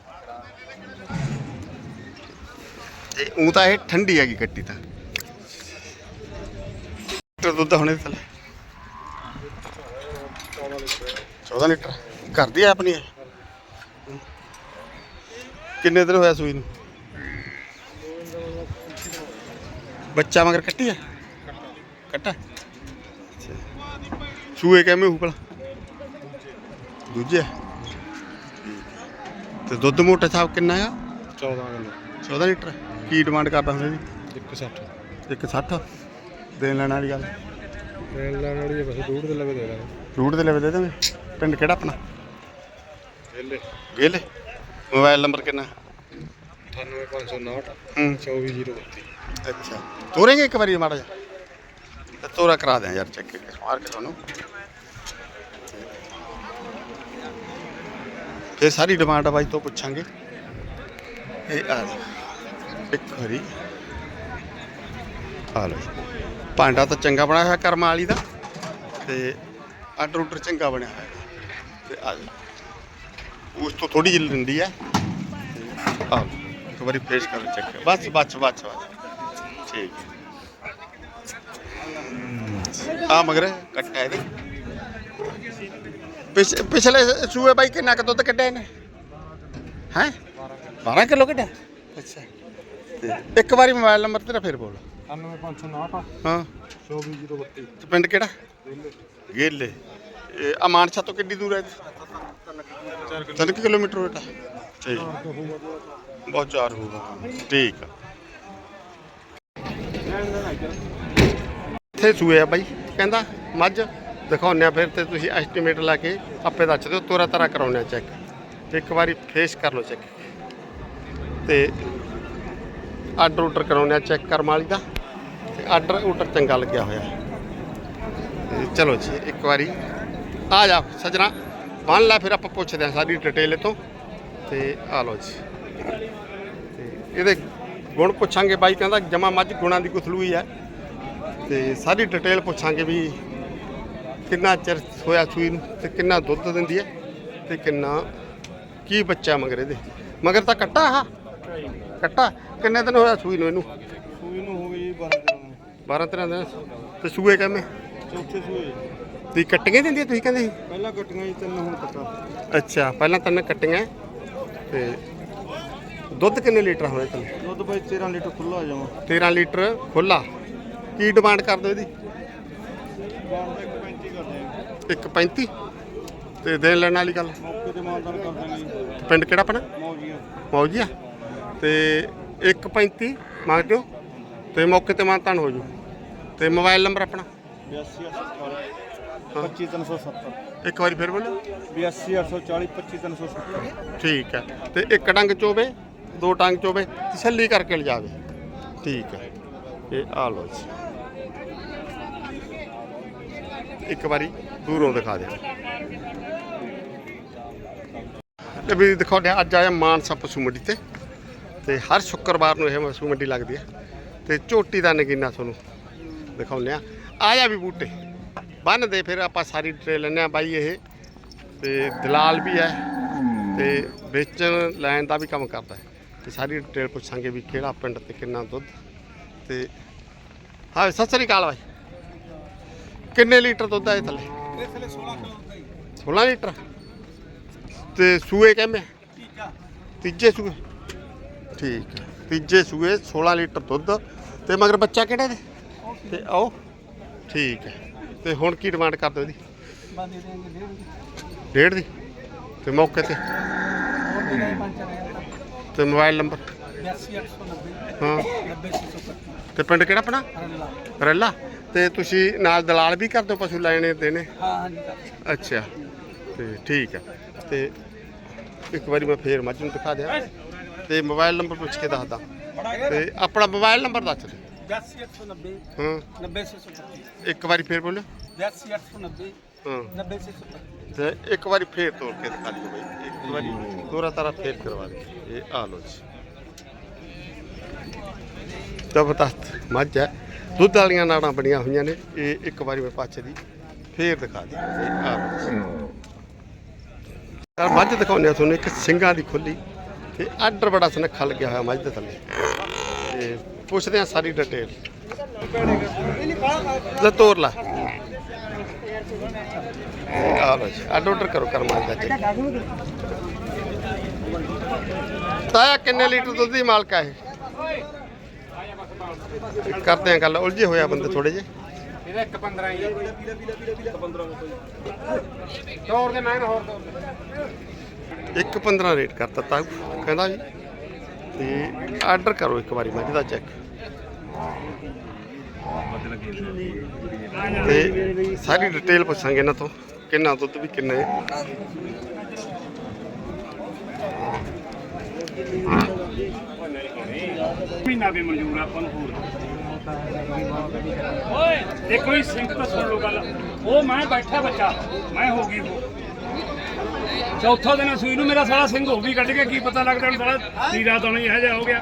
ਤੇ ਉਹ ਤਾਂ ਇਹ ਠੰਡੀ ਹੈਗੀ ਕੱਟੀ ਤਾਂ। ਲੀਟਰ ਦੁੱਧ ਹੁਣੇ ਥੱਲੇ। 14 ਲੀਟਰ। ਕਰਦੀ ਦੀ ਹੈ ਆਪਣੀ ਇਹ? ਕਿੰਨੇ ਦਿਨ ਹੋਇਆ ਸੂਈ ਨੂੰ? ਬੱਚਾ ਮਗਰ ਕੱਟੀ ਆ? ਕੱਟਾ। ਸੂਏ ਕਿਵੇਂ ਹੂ ਭਲਾ? ਦੂਜੇ ਤੇ ਦੁੱਧ ਮੋਟੇ ਸਾਹਿਬ ਕਿੰਨਾ ਆ? 14 ਕਿਲੋ। 14 ਲੀਟਰ। ਕੀ ਡਿਮਾਂਡ ਕਰਦਾ ਹੁਣ ਇਹਦੀ 160 ਇੱਕ 60 ਦੇਣ ਲੈਣ ਵਾਲੀ ਗੱਲ। ਰੇਲ ਲੈਣ ਵਾਲੀ ਬਸ ਦੂਰ ਦੇ ਲਵੇ ਦੇ ਦਾਂਗੇ। ਰੂਟ ਦੇ ਲੈਵੇ ਦੇ ਦਾਂਗੇ? ਪਿੰਡ ਕਿਹੜਾ ਆਪਣਾ? ਵੇਲੇ ਗੇਲੇ? ਮੋਬਾਈਲ ਨੰਬਰ ਕਿੰਨਾ? 98559 ਹੂੰ। 24032 ਅੱਛਾ। ਤੋਰੇਂਗੇ ਇੱਕ ਵਾਰੀ ਮਾੜਾ ਜਿਹਾ? ਤੋਰਾ ਕਰਾ ਦਿਆਂ ਯਾਰ ਚੈੱਕ ਕੇ ਮਾਰ ਕੇ ਤੁਹਾਨੂੰ। ਫਿਰ ਸਾਰੀ ਡਿਮਾਂਡ ਆ ਬਾਈ ਤੋਂ ਪੁੱਛਾਂਗੇ। ਇਹ ਆ ਇੱਕ ਵਾਰੀ। ਆ ਲੋ ਭਾਂਡਾ ਤਾਂ ਚੰਗਾ ਬਣਾਇਆ ਹੋਇਆ ਕਰਮ ਵਾਲੀ ਦਾ ਤੇ ਆਰਡਰ ਉਡਰ ਚੰਗਾ ਬਣਿਆ ਹੋਇਆ। ਤੇ ਆ ਲਓ। ਉਸ ਤੋਂ ਥੋੜੀ ਜਿਹੀ ਲੰਡੀ ਹੈ। ਤੇ ਆ ਇੱਕ ਵਾਰੀ ਫੇਸ ਕਰ। ਚੈੱਕ ਬਸ ਬਸ ਬਸ ਬਸ। ਠੀਕ ਆ ਮਗਰ ਕੱਟਾ ਇਹਦੇ। ਪਿਛ- ਪਿਛਲੇ ਸੂਏ ਬਾਈ ਕਿੰਨਾ ਕੁ ਦੁੱਧ ਕੱਢਿਆ ਇਹਨੇ? ਹੈ? 12 ਕਿਲੋ ਕੱਢਿਆ? ਅੱਛਾ। ਤੇ ਇੱਕ ਵਾਰੀ ਮੋਬਾਈਲ ਨੰਬਰ ਤੇਰਾ ਫੇਰ ਬੋਲ। 98559 ਹਾਂ। 24032 ਤੇ ਪਿੰਡ ਕਿਹੜਾ? ਗੇਲੇ। ਇਹ ਅਮਾਨਸ਼ਾ ਤੋਂ ਕਿੰਨੀ ਦੂਰ ਹੈ ਤਿੰਨ ਕੁ ਕਿਲੋਮੀਟਰ ਹੋਟਾ ਠੀਕ। ਬਹੁਤ ਚਾਰ ਹੋਊਗਾ। ਠੀਕ ਆ। ਇੱਥੇ ਸੂਏ ਆ ਬਾਈ। ਕਹਿੰਦਾ ਮੱਝ। ਦਿਖਾਉਂਦੇ ਆ ਫਿਰ ਤੇ ਤੁਸੀਂ ਐਸਟੀਮੇਟ ਲਾ ਕੇ ਆਪੇ ਦੱਸ ਦਿਓ, ਤੋਰਾ ਤਰਾ ਕਰਾਉਂਦੇ ਆ ਚੈੱਕ ਇੱਕ ਵਾਰੀ ਫੇਸ ਕਰ ਲਓ ਚੈੱਕ ਤੇ ਆਰਡਰ ਉਡਰ ਕਰਾਉਂਦੇ ਆ ਚੈੱਕ ਕਰਮ ਵਾਲੀ ਦਾ। ਤੇ ਆਰਡਰ ਉਡਰ ਚੰਗਾ ਲੱਗਿਆ ਹੋਇਆ? ਤੇ ਚਲੋ ਜੀ, ਇੱਕ ਵਾਰੀ। ਆ ਜਾ ਸਜਣਾ, ਬੰਨ ਲੈ, ਫਿਰ ਆਪਾਂ ਪੁੱਛਦੇ ਆ ਸਾਰੀ ਡਿਟੇਲ ਤੋਂ। ਤੇ ਆ ਲਓ ਜੀ। ਤੇ ਇਹਦੇ ਗੁਣ ਪੁੱਛਾਂਗੇ, ਬਾਈ ਕਹਿੰਦਾ ਜਮਾ ਮੱਝ ਗੁਣਾਂ ਦੀ ਕੁਥਲੂਈ ਹੈ। ਤੇ ਸਾਰੀ ਡਿਟੇਲ ਪੁੱਛਾਂਗੇ ਵੀ ਕਿੰਨਾ ਚਿਰ ਹੋਇਆ ਸੂਈ ਨੂੰ ਤੇ ਕਿੰਨਾ ਦੁੱਧ ਦਿੰਦੀ ਹੈ ਤੇ ਕਿੰਨਾ ਕੀ ਬੱਚਾ ਮਗਰ ਇਹਦੇ। ਮਗਰ ਤਾਂ ਕੱਟਾ ਆ ਕੱਟਾ? ਕਿੰਨੇ ਦਿਨ ਹੋਇਆ ਸੂਈ ਨੂੰ ਇਹਨੂੰ? ਸੂਈ ਨੂੰ ਹੋ ਗਈ 12 ਦਿਨ। 12 13 ਦਿਨ। ਤੇ ਸੂਏ ਕਿਵੇਂ? ਚੌਥੇ ਸੂਏ ਤੁਸੀਂ ਕੱਟੀਆਂ ਦਿੰਦੀ ਤੁਸੀਂ ਕਹਿੰਦੇ ਸੀ? ਪਹਿਲਾਂ ਕੱਟੀਆਂ ਜੀ ਤਿੰਨ ਹੁਣ ਕੱਟਾ। ਅੱਛਾ ਪਹਿਲਾਂ ਤਿੰਨ ਕੱਟੀਆਂ। ਤੇ ਦੁੱਧ ਕਿੰਨੇ ਲੀਟਰ ਹੋਵੇ ਤੈਨੂੰ ਦੁੱਧ ਬਾਈ 13 ਲੀਟਰ ਖੁੱਲਾ ਆ ਜਾਵਾਂ 13 ਲੀਟਰ ਖੁੱਲਾ ਕੀ ਡਿਮਾਂਡ ਕਰ ਦੋ ਇਹਦੀ ਬਾਣ ਦਾ 135 ਕਰਦੇ ਆ 1.35 ਤੇ ਦੇਣ ਲੈਣ ਵਾਲੀ ਗੱਲ? ਮੌਕੇ ਤੇ ਮਾਨਦਾਨ ਕਰ ਦਾਂਗੇ ਜੀ ਪਿੰਡ ਕਿਹੜਾ ਆਪਣਾ? ਮੌਜੀਆ। ਮੌਜੀਆ ਤੇ 1.35 ਮੰਗਦੇ ਹੋ ਤੇ ਮੌਕੇ ਤੇ ਮਾਨਤਾਨ ਹੋ ਜੂ। ਤੇ ਮੋਬਾਈਲ ਨੰਬਰ ਆਪਣਾ? 82 25370 ਇੱਕ ਵਾਰੀ ਫਿਰ ਬੋਲੋ। 82 840 25370 ਠੀਕ ਹੈ। ਤੇ ਇੱਕ ਡੰਗ ਚੋਵੇ ਦੋ ਟੰਗ ਚੋਵੇ ਤਸੱਲੀ ਕਰਕੇ ਲਿਜਾਵੇ। ਠੀਕ ਹੈ। ਇਹ ਆ ਲੋ ਜੀ। ਇੱਕ ਵਾਰੀ ਦੂਰੋਂ ਦਿਖਾ ਦਿਓ। ਤੇ ਵੀ ਦਿਖਾਉਂਦੇ ਹਾਂ, ਅੱਜ ਆਇਆ ਮਾਨਸਾ ਪਸ਼ੂ ਮੰਡੀ ਤੇ। ਤੇ ਹਰ ਸ਼ੁੱਕਰਵਾਰ ਨੂੰ ਇਹ ਪਸ਼ੂ ਮੰਡੀ ਲੱਗਦੀ ਹੈ। ਤੇ ਝੋਟੀ ਦਾ ਨਗੀਨਾ ਤੁਹਾਨੂੰ ਦਿਖਾਉਂਦੇ ਆ ਆ ਜਾ ਵੀ ਬੂਟੇ। ਬੰਨ ਦੇ ਫਿਰ ਆਪਾਂ ਸਾਰੀ ਡਿਟੇਲ ਲੈਂਦੇ ਆ ਬਾਈ ਇਹ। ਤੇ ਦਲਾਲ ਵੀ ਹੈ। ਤੇ ਵੇਚਣ ਲੈਣ ਦਾ ਵੀ ਕੰਮ ਕਰਦਾ ਹੈ। ਤੇ ਸਾਰੀ ਡਿਟੇਲ ਪੁੱਛਾਂਗੇ ਵੀ ਕਿਹੜਾ ਪਿੰਡ ਤੇ ਕਿੰਨਾ ਦੁੱਧ। ਤੇ ਹਾਂ ਸਤਿ ਸ੍ਰੀ ਅਕਾਲ ਬਾਈ। ਕਿੰਨੇ ਲੀਟਰ ਦੁੱਧ ਇਹ ਥੱਲੇ? ਇਹ ਥਲੇ 16 ਕਿਲੋ 16 ਲੀਟਰ? ਤੇ ਸੂਏ ਕਿੰਨੇ? ਤੀਜੇ। ਸੂਏ? ਠੀਕ ਹੈ। ਤੀਜੇ ਸੂਏ 16 ਲੀਟਰ ਦੁੱਧ। ਤੇ ਮਗਰ ਬੱਚਾ ਕਿਹੜਾ ਦੇ ਤੇ ਆਓ। ਠੀਕ ਹੈ। ਤੇ ਹੁਣ ਕੀ ਡਿਮਾਂਡ ਕਰਦੇ ਹੋ ਇਹਦੀ? ਡੇਢ ਦੀ। ਤੇ ਮੌਕੇ ਤੇ? ਤੇ ਮੋਬਾਈਲ ਨੰਬਰ? 82 890 ਹਾਂ। 90 625 ਤੇ ਪਿੰਡ ਕਿਹੜਾ ਆਪਣਾ? ਰੈਲਾ। ਤੇ ਤੁਸੀਂ ਨਾਲ ਦਲਾਲ ਵੀ ਕਰਦੇ ਹੋ ਪਸ਼ੂ ਲੈਣੇ ਦੇਣੇ? ਹਾਂ ਹਾਂਜੀ। ਅੱਛਾ ਤੇ ਠੀਕ ਹੈ ਤੇ ਇੱਕ ਵਾਰੀ ਮੈਂ ਫੇਰ ਮੱਝ ਨੂੰ ਦਿਖਾ ਦਿਆਂ। ਤੇ ਮੋਬਾਈਲ ਨੰਬਰ ਪੁੱਛ ਕੇ ਦੱਸਦਾ। ਤੇ ਆਪਣਾ ਮੋਬਾਈਲ ਨੰਬਰ ਦੱਸ ਦੇ। 82 890 ਹਾਂ। 90 625 ਇੱਕ ਵਾਰੀ ਫੇਰ ਬੋਲਿਓ। 82 890 ਹਾਂ। 90 625 ਤੇ ਇੱਕ ਵਾਰੀ ਫੇਰ ਤੋੜ ਕੇ ਦਿਖਾ ਦਿਓ ਬਈ। ਇੱਕ ਵਾਰੀ ਦੋਰਾ ਤਾਰਾ ਫੇਰ ਕਰਵਾ ਦੇ ਇਹ ਆ ਲੋ ਜੀ। ਜ਼ਬਰਦਸਤ ਮੱਝ ਹੈ। ਦੁੱਧ ਵਾਲੀਆਂ ਨਾੜਾਂ ਬਣੀਆਂ ਹੋਈਆਂ ਨੇ, ਇਹ ਇੱਕ ਵਾਰੀ ਮੈਂ ਪਾਛੇ ਦੀ ਫੇਰ ਦਿਖਾ ਦਿਆਂ। ਯਾਰ ਮੱਝ ਦਿਖਾਉਂਦੇ ਆ ਤੁਹਾਨੂੰ, ਇੱਕ ਸਿੰਘਾਂ ਦੀ ਖੁੱਲੀ ਤੇ ਆਡਰ ਬੜਾ ਸੁਨੱਖਾ ਲੱਗਿਆ ਹੋਇਆ ਮੱਝ ਦੇ ਥੱਲੇ। ਤੇ ਪੁੱਛਦੇ ਆ ਸਾਰੀ ਡਿਟੇਲ। ਲੈ ਤੋਰ ਲਾ। ਆ ਲੋ ਜੀ ਆਰਡਰ ਆਰਡਰ ਕਰੋ ਕਰ ਦਾ ਚੈੱਕ। ਤਾਇਆ, ਕਿੰਨੇ ਲੀਟਰ ਦੁੱਧ ਦੀ ਮਾਲਕ ਹੈ ਇਹ? ਕਰਦੇ ਆ ਗੱਲ। ਉਲਝੇ ਹੋਇਆ ਬੰਦੇ ਥੋੜੇ ਜੇ ਇਹਦਾ 1 15 ਹੀ ਇੱਕ 15 ਰੇਟ ਕਰਤਾ ਤਾ ਕਹਿੰਦਾ ਜੀ। ਤੇ ਆਰਡਰ ਕਰੋ ਇੱਕ ਵਾਰੀ ਮੱਝ ਦਾ ਚੈੱਕ ਤੇ ਸਾਰੀ ਡਿਟੇਲ ਪੁੱਛਾਂਗੇ ਇਹਨਾਂ ਤੋਂ ਕਿੰਨਾ ਦੁੱਧ ਵੀ ਕਿੰਨਾ ਹੈ। ਮਹੀਨਾ ਵੀ ਮਨਜ਼ੂਰ ਆਪਾਂ ਨੂੰ ਹੋਰ। ਓਏ ਦੇਖੋ ਇਹ ਸੰਗਤ ਸੁਣ ਲੋ ਗੱਲ। ਉਹ ਮੈਂ ਬੈਠਾ ਬੱਚਾ ਮੈਂ ਹੋ ਗਈ ਉਹ। ਚੌਥਾ ਦਿਨ ਸੂਈ ਨੂੰ ਮੇਰਾ ਸਾਰਾ ਸਿੰਘ ਹੋ ਵੀ ਕੱਢ ਕੇ ਕੀ ਪਤਾ ਲੱਗਦਾ ਹੁਣ ਸਾਰਾ ਤੀਰਾ ਤਾਂ ਨਹੀਂ ਇਹੋ ਜਿਹਾ ਹੋ ਗਿਆ।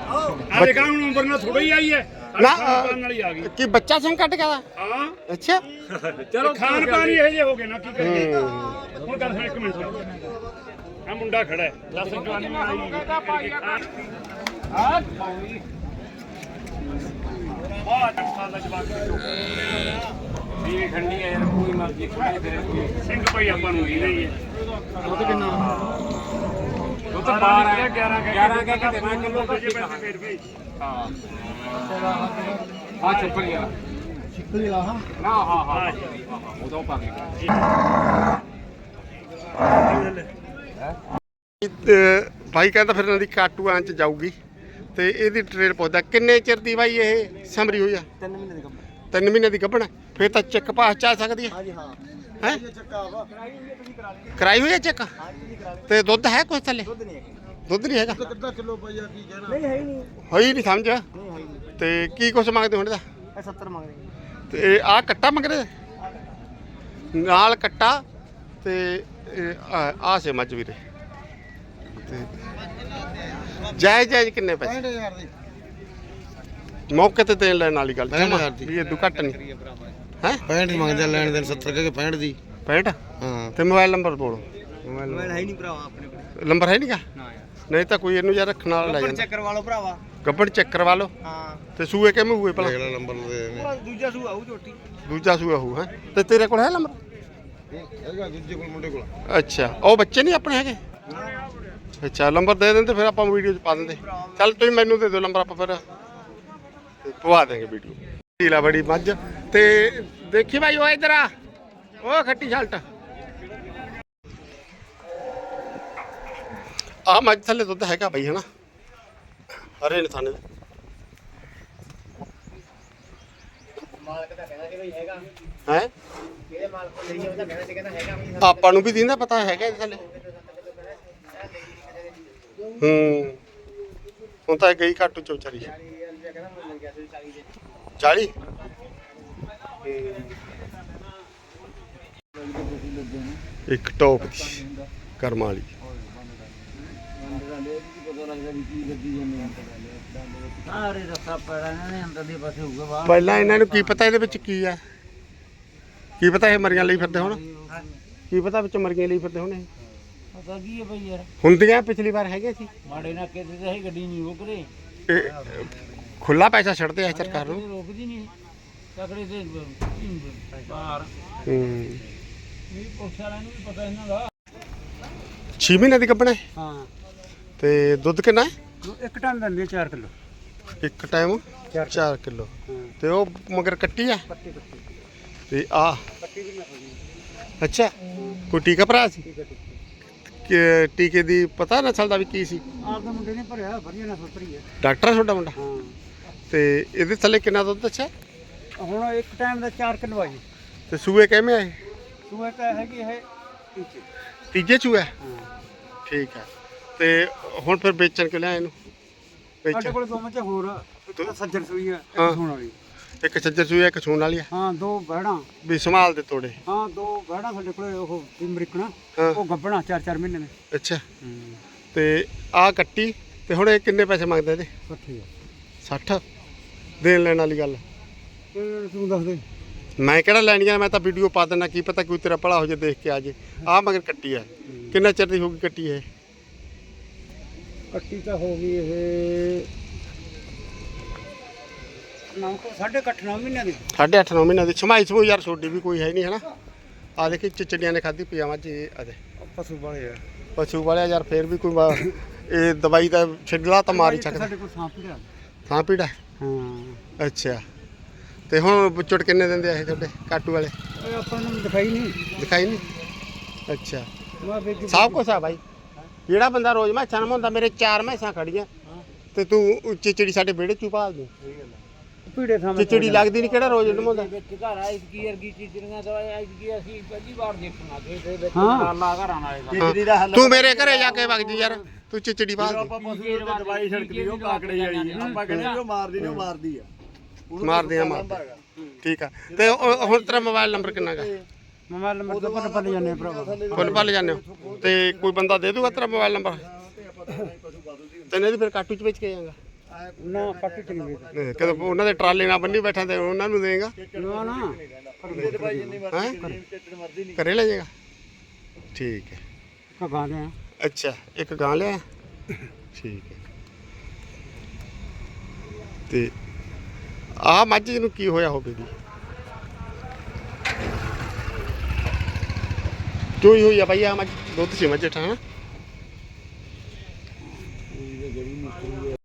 ਆ ਦੇਖਾਂ ਹੁਣ ਉਮਰ ਨਾਲ ਥੋੜੀ ਆਈ ਹੈ। ਨਾ ਆ ਗਈ। ਕੀ ਬੱਚਾ ਸਿੰਘ ਕੱਢ ਕੇ ਦਾ ਹਾਂ। ਅੱਛਾ। ਚਲੋ ਖਾਣ ਪਾਣੀ ਇਹੋ ਜਿਹੇ ਹੋ ਗਏ ਨਾ ਕੀ ਕਰੀਏ? ਹੁਣ ਗੱਲ ਸੁਣ ਇੱਕ ਮਿੰਟ ਆ ਮੁੰਡਾ ਖੜਾ ਹੈ। ਦੱਸ ਜਵਾਨੀ ਆਈ ਆ ਪਾਈ ਆ ਖਾਉਗੀ ਆ ਟੱਕਾ ਦਾ ਵੀ ਖੰਡੀ ਹੈ ਯਾਰ ਕੋਈ ਮਰਜ਼ੀ ਖਾਏ ਫਿਰ ਸਿੰਘ ਭਾਈ ਆਪਾਂ ਨੂੰ ਹੀ ਨਹੀਂ ਹੈ ਉਹ ਤਾਂ ਕਿੰਨਾ ਉਹ ਤਾਂ 12 11 11 ਕਹਿ ਕੇ ਦੇਣਾ ਕਿਲੋ ਪੈਸੇ ਫੇਰ ਵੀ ਹਾਂ ਹਾਂ ਚੁੱਪ ਗਿਆ ਛਿੱਕਲੀ ਲਾ ਹਾਂ ਨਾ ਹਾਂ ਹਾਂ ਉਦੋਂ ਪਾ ਕੇ ਭਾਈ ਕਹਿੰਦਾ ਫਿਰ ਇਹਨਾਂ ਦੀ ਕਾਟੂ ਆਂ ਜਾਊਗੀ ਤੇ ਇਹਦੀ ਟ੍ਰੇਲ ਪੁੱਛਦਾ ਕਿੰਨੇ ਚਿਰ ਦੀ ਬਾਈ ਇਹ ਸਮਰੀ ਹੋਈ ਆ? ਤਿੰਨ ਮਹੀਨੇ ਦੀ ਕੰਮ ਤਿੰਨ ਮਹੀਨੇ ਦੀ ਗੱਭਣ ਹੈ। ਫਿਰ ਤਾਂ ਚੈੱਕ ਪਾਸ ਚਾ ਸਕਦੀ ਹੈ ਹਾਂਜੀ ਹਾਂ। ਹੈ? ਚੱਕਾ ਵਾ ਕਰਾਈ ਹੋਈ ਹੈ ਚੈੱਕ? ਹਾਂਜੀ ਕਰਾ ਲਈ ਤੇ ਦੁੱਧ ਹੈ ਕੁਛ ਥੱਲੇ? ਦੁੱਧ ਨਹੀਂ ਹੈ ਦੁੱਧ ਨਹੀਂ ਹੈਗਾ? ਕਿੱਦਾਂ ਕਿਲੋ ਪਈਆ ਕੀ ਕਹਿਣਾ? ਨਹੀਂ ਹੈ ਹੀ ਨਹੀਂ। ਹੋਈ ਨਹੀਂ ਸਮਝ? ਨਹੀਂ ਹੈ ਹੀ ਨਹੀਂ। ਤੇ ਕੀ ਕੁਛ ਮੰਗਦੇ ਹੁਣ ਇਹਦਾ? ਇਹ 70 ਮੰਗਦੇ ਨੇ। ਤੇ ਆ ਕੱਟਾ ਮੰਗ ਰਹੇ ਨਾਲ ਕੱਟਾ ਤੇ ਆ ਸੇ ਮੱਝ ਵੀਰੇ। ਤੇ ਜਾਇਜ਼ ਜਾਇਜ਼ ਕਿੰਨੇ ਪੈਸੇ? 65000 ਦੀ। ਮੌਕੇ ਤੇ ਦੇਣ ਲੈਣ ਵਾਲੀ ਗੱਲ ਜਮਾਂ, ਦੀ। ਵੀ ਇਹ ਘੱਟ ਨਹੀਂ। ਹੈ? 65 ਮੰਗਦੇ ਲੈਣ ਦੇਣ 70 ਕਹਿ ਕੇ 65 ਦੀ। 65 ਹਾਂ। ਤੇ ਮੋਬਾਈਲ ਨੰਬਰ ਬੋਲੋ। ਮੋਬਾਈਲ ਮੋਬਾਈਲ ਹੈ ਹੀ ਨਹੀਂ ਭਰਾਵਾ ਆਪਣੇ ਕੋਲ। ਨੰਬਰ ਹੈ ਨਹੀਂਗਾ? ਨਾ ਯਾਰ। ਨਹੀਂ ਤਾਂ ਕੋਈ ਇਹਨੂੰ ਯਾਰ ਰੱਖਣ ਵਾਲਾ ਲੈ ਜਾਂਦਾ। ਚੈੱਕ ਕਰਵਾ ਲਓ ਭਰਾਵਾ। ਗੱਬੜ ਚੈੱਕ ਕਰਵਾ ਲਓ ਹਾਂ। ਤੇ ਸੂਏ ਕਿਵੇਂ ਹੋਏ ਭਲਾ? ਅਗਲਾ ਨੰਬਰ ਦੇ ਦੇਣੇ ਉਹ ਦੂਜਾ ਸੂ ਆਊ ਝੋਟੀ। ਦੂਜਾ ਸੂਆ ਹੋਊ ਹੈ? ਤੇ ਤੇਰੇ ਕੋਲ ਹੈ ਨੰਬਰ? ਹੈਗਾ ਦੂਜੇ ਕੋਲ ਮੁੰਡੇ ਕੋਲ। ਅੱਛਾ। ਉਹ ਬੱਚੇ ਨਹੀਂ ਆਪਣੇ ਹੈਗੇ? ਅੱਛਾ ਨੰਬਰ ਦੇ ਦਿੰਦੇ ਫਿਰ ਆਪਾਂ ਵੀਡੀਓ 'ਚ ਪਾ ਦਿੰਦੇ। ਚੱਲ ਤੁਸੀਂ ਮੈਨੂੰ ਦੇ ਦਿਓ ਨੰਬਰ ਆਪਾਂ ਫਿਰ। ਪਵਾ ਦੇਂਗੇ ਵੀਡੀਓ। ਢੀਲਾ ਬੜੀ ਮੱਝ। ਤੇ ਦੇਖੀ ਭਾਈ ਉਹ ਇਧਰ ਆ। ਉਹ ਖੱਟੀ ਛਲਟ ਆ ਮੱਝ ਥੱਲੇ ਦੁੱਧ ਹੈਗਾ ਬਈ ਹਨਾ? ਹਰੇ ਨੇ ਥਾਣੇ ਦੇ। ਮਾਲਕ ਤਾਂ ਕਹਿੰਦਾ ਬਈ ਹੈਗਾ ਹੈ? ਕਿਹਦੇ ਮਾਲਕ ਕੋਲ ਲਈ ਉਹਦਾ ਕਹਿੰਦਾ ਸੀ ਕਹਿੰਦਾ ਹੈਗਾ ਆਪਾਂ ਨੂੰ ਵੀ ਦਿੰਦਾ ਪਤਾ ਹੈਗਾ ਇਹਦੇ ਥੱਲੇ। ਹੂੰ। ਹੁਣ ਤਾਂ ਗਈ ਘੱਟ ਚੋ ਵਿਚਾਰੀ ਕਹਿੰਦਾ ਮੈਂ ਮਿਲ ਗਿਆ ਸੀ 40 ਦੇ 40 ਇੱਕ ਟੌਪ ਦੀ ਕਰਮ ਵਾਲੀ। ਸਾਰੇ ਰਸਤਾ ਪੈਣਾ ਇਹਨਾਂ ਨੇ ਅੰਦਰ ਦੇ ਪਾਸੇ ਹੋਊਗਾ ਬਾਹਰ। ਪਹਿਲਾਂ ਇਹਨਾਂ ਨੂੰ ਕੀ ਪਤਾ ਇਹਦੇ ਵਿੱਚ ਕੀ ਆ? ਕੀ ਪਤਾ ਇਹ ਮਰੀਆਂ ਲਈ ਫਿਰਦੇ ਹੁਣ? ਕੀ ਪਤਾ ਵਿੱਚ ਮਰੀਆਂ ਲਈ ਫਿਰਦੇ ਹੁਣ ਇਹ? ਪਤਾ ਕੀ ਹੈ ਬਈ ਯਾਰ? ਹੁੰਦੀਆਂ ਪਿਛਲੀ ਵਾਰ ਹੈਗੇ ਸੀ। ਮਾੜੇ ਨਾ ਕਿਤੇ ਤਾਂ ਇਹ ਗੱਡੀ ਨਹੀਂ ਰੁਕਦੇ। ਇਹ ਖੁੱਲਾ ਪੈਸਾ ਛੱਡਦੇ ਆ ਸਰਕਾਰ ਨੂੰ। ਰੁਕਦੀ ਨਹੀਂ। ਤਕੜੇ ਤੇ ਬਾਹਰ। ਹੂੰ। ਵੀ ਪੁਲਿਸ ਵਾਲਿਆਂ ਨੂੰ ਵੀ ਪਤਾ ਇਹਨਾਂ ਦਾ। 6 ਮਹੀਨੇ ਦੀ ਕੱਪਣਾ ਹਾਂ? ਤੇ ਦੁੱਧ ਕਿੰਨਾ ਹੈ? ਇੱਕ ਟਨ ਦਿੰਦੇ 4 ਕਿਲੋ। ਇੱਕ ਟਾਈਮ 4 ਕਿਲੋ। ਤੇ ਉਹ ਮਗਰ ਕੱਟੀ ਆ? ਤੇ ਆ। ਪੱਟੀ ਵੀ ਨਾ ਹੋਈ ਅੱਛਾ। ਕੋਈ ਟੀਕਾ ਭਰਾ ਸੀ? ਕਿ ਟੀਕੇ ਦੀ ਪਤਾ ਨਸਲ ਦਾ ਵੀ ਕੀ ਸੀ? ਆਪ ਦਾ ਮੁੰਡੇ ਨੇ ਭਰਿਆ ਵਧੀਆ ਨਸਲ ਭਰੀ ਹੈ। ਡਾਕਟਰ ਆ ਤੁਹਾਡਾ ਮੁੰਡਾ? ਹਾਂ। ਤੇ ਇਹਦੇ ਥੱਲੇ ਕਿੰਨਾ ਦੁੱਧ ਅੱਛਾ ਹੁਣ ਇੱਕ ਟਾਈਮ ਦਾ 4 ਕਿਲੋ ਆ ਜੀ। ਤੇ ਸੂਏ ਕਿਵੇਂ ਆਏ ਤੂੰ ਇੱਕ ਹੈਗੀ ਇਹ ਇੱਥੇ ਤੀਜੇ ਚੂਆ ਹਾਂ। ਠੀਕ ਹੈ ਤੇ ਹੁਣ ਫਿਰ ਵੇਚਣ ਕਿਉਂ ਲਿਆ ਇਹਨੂੰ? ਸਾਡੇ ਵੇਚਣ। ਕੋਲ ਦੋ ਮੱਝਾਂ ਹੋਰ ਆ। ਇੱਕ ਤਾਂ ਸੱਜਰ ਸੂਈ ਹੈ ਇੱਕ ਹਾਂ। ਸੂਣ ਵਾਲੀ। ਇੱਕ ਸੱਜਰ ਸੂਆ ਇੱਕ ਸੂਣ ਵਾਲੀ ਆ। ਹਾਂ ਦੋ ਬਹਿੜਾਂ ਵੀ ਸੰਭਾਲ ਦੇ ਤੋੜੇ। ਹਾਂ ਦੋ ਬਹਿੜਾਂ ਸਾਡੇ ਕੋਲ ਉਹ ਮਰਿਕਣਾ। ਹਾਂ। ਉਹ ਗੱਬਣਾ 4-4 ਮਹੀਨੇ ਨੇ ਅੱਛਾ। ਹੂੰ। ਤੇ ਆ ਕੱਟੀ ਤੇ ਹੁਣ ਇਹ ਕਿੰਨੇ ਪੈਸੇ ਮੰਗਦਾ ਇਹਦੇ? ਆ 60 ਦੇਣ ਲੈਣ ਵਾਲੀ ਗੱਲ। ਤੇ ਤੂੰ ਦੱਸ ਦੇ। ਮੈਂ ਕਿਹੜਾ ਲੈਣੀਆਂ ਮੈਂ ਤਾਂ ਵੀਡੀਓ ਪਾ ਦੇਣਾ ਕੀ ਪਤਾ ਕੋਈ ਤੇਰਾ ਭਲਾ ਹੋ ਜਾ ਦੇਖ ਕੇ ਆ ਜੇ। ਆ ਮਗਰ ਕੱਟੀ ਆ। ਕਿੰਨਾ ਚਿਰ ਦੀ ਹੋਊਗੀ ਕੱਟੀ ਇਹ? ਕੱਟੀ ਤਾਂ ਹੋ ਗਈ ਇਹ ਨੌ ਤੋਂ ਸਾਢੇ ਕੁ ਅੱਠ ਨੌ ਮਹੀਨਿਆਂ ਦੀ। ਸਾਢੇ ਅੱਠ 9 ਮਹੀਨਿਆਂ ਦੀ। ਛਮਾਈ ਸਮੂਈ ਯਾਰ ਛੋਡੀ ਵੀ ਕੋਈ ਹੈ ਨਹੀਂ ਹਨਾ? ਆ ਦੇਖੀ ਚਿਚੜੀਆਂ ਨੇ ਖਾਧੀ ਪਜਾਮਾ ਜੀ ਆ ਦੇ ਪਸ਼ੂ ਵਾਲੇ ਆ। ਪਸ਼ੂ ਵਾਲਿਆ ਯਾਰ ਫੇਰ ਵੀ ਕੋਈ ਵਾ- ਇਹ ਦਵਾਈ ਦਾ ਛਿੜਲਾ ਤਾਂ ਮਾਰ ਹੀ ਇੱਕ ਸਕਦਾ। ਸਾਡੇ ਕੋਲ ਸਾਂਪ ਪਿਆ ਥਾਂ ਪੀੜਾ ਹਾਂ। ਅੱਛਾ। ਤੇ ਹੁਣ ਬੁੱਚੜ ਕਿੰਨੇ ਦਿੰਦੇ ਆ ਇਹ ਤੁਹਾਡੇ ਕਾਟੂ ਵਾਲੇ? ਇਹ ਆਪਾਂ ਨੂੰ ਦਿਖਾਈ ਨਹੀਂ। ਦਿਖਾਈ ਨਹੀਂ? ਅੱਛਾ। ਮੈਂ ਵੇਖ ਸਭ ਕੁਛ ਆ ਬਾਈ। ਜਿਹੜਾ ਬੰਦਾ ਰੋਜ਼ ਮੈਸਾਂ ਨਮਾਉਂਦਾ ਮੇਰੇ ਚਾਰ ਮੈਸਾਂ ਖੜੀਆਂ। ਤੇ ਤੂੰ ਚਿਚੜੀ ਸਾਡੇ ਵਿਹੜੇ ਚ ਹੀ ਭਾਲ ਦੂੰ ਪੀੜੇ ਸਾਹਮਣੇ ਚਿਚੜੀ ਲੱਗਦੀ ਨਹੀਂ ਕਿਹੜਾ ਰੋਜ਼ ਨਮਾਉਂਦਾ ਵਿੱਚ ਘਰ ਆ ਇਸ ਕੀ ਵਰਗੀ ਚੀਜ਼ੀਆਂ ਤਾਂ ਇਸ ਕੀ ਅਸੀਂ ਪਹਿਲੀ ਵਾਰ ਦੇਖਣਾ ਤੇ ਇਹਦੇ ਵਿੱਚ ਨਾਲਾ ਘਰਾਂ ਵਾਲੇ ਦਾ ਹਾਂ। ਤੂੰ ਮੇਰੇ ਘਰੇ ਜਾ ਕੇ ਵਗ ਜੀ ਯਾਰ ਤੂੰ ਚਿਚੜੀ ਭਾਲ ਦੇ ਪਸ਼ੂ ਦੀ ਦਵਾਈ ਛਿੜਕਦੀ ਉਹ ਕਾਕੜੇ ਵਾਲੀ ਆਪਾਂ ਕਹਿੰਦੇ ਉਹ ਮਾਰਦੀ ਨੇ ਉਹ ਮਾਰਦੀ ਆ। ਮਾਰਦੇ ਆ ਮਾਰਦੇ ਠੀਕ ਆ। ਤੇ ਹੁਣ ਤੇਰਾ ਮੋਬਾਈਲ ਨੰਬਰ ਕਿੰਨਾ ਗਾ ਮੋਬਾਈਲ ਨੰਬਰ ਤੋਂ ਪਤਾ ਪੱਲੇ ਜਾਂਦੇ ਭਰਾਵਾ। ਫੁੱਲ ਭੱਲ ਜਾਂਦੇ ਹੋ। ਤੇ ਕੋਈ ਬੰਦਾ ਦੇ ਦੂਗਾ ਤੇਰਾ ਮੋਬਾਈਲ ਨੰਬਰ? ਤੈਨੂੰ ਇਹਦੀ ਫਿਰ ਕਾਟੂ ਚ ਵੇਚ ਕੇ ਜਾਏਗਾ। ਨਾ ਪੱਟੀ ਚ ਨਹੀਂ ਕਦੋਂ ਉਹਨਾਂ ਦੇ ਟਰਾਲੇ ਨਾਲ ਬੰਨੀ ਬੈਠਾ ਤੇ ਉਹਨਾਂ ਨੂੰ ਦੇਗਾ? ਨਾ ਨਾ। ਘਰੇ। ਲੈ ਜਾਏਗਾ? ਠੀਕ ਹੈ। ਕਗਾ ਦੇ ਅੱਛਾ ਇੱਕ ਗਾਂ ਲਿਆ? ਠੀਕ ਹੈ। ਤੇ ਆਹ ਮੱਝ ਨੂੰ ਕੀ ਹੋਇਆ ਹੋਵੇਗੀ ਚੋਈ ਹੋਈ ਆ ਭਾਈ ਆ ਮੱਝ। ਦੁੱਧ ਸੀ ਮੱਝ ਠਾਂ।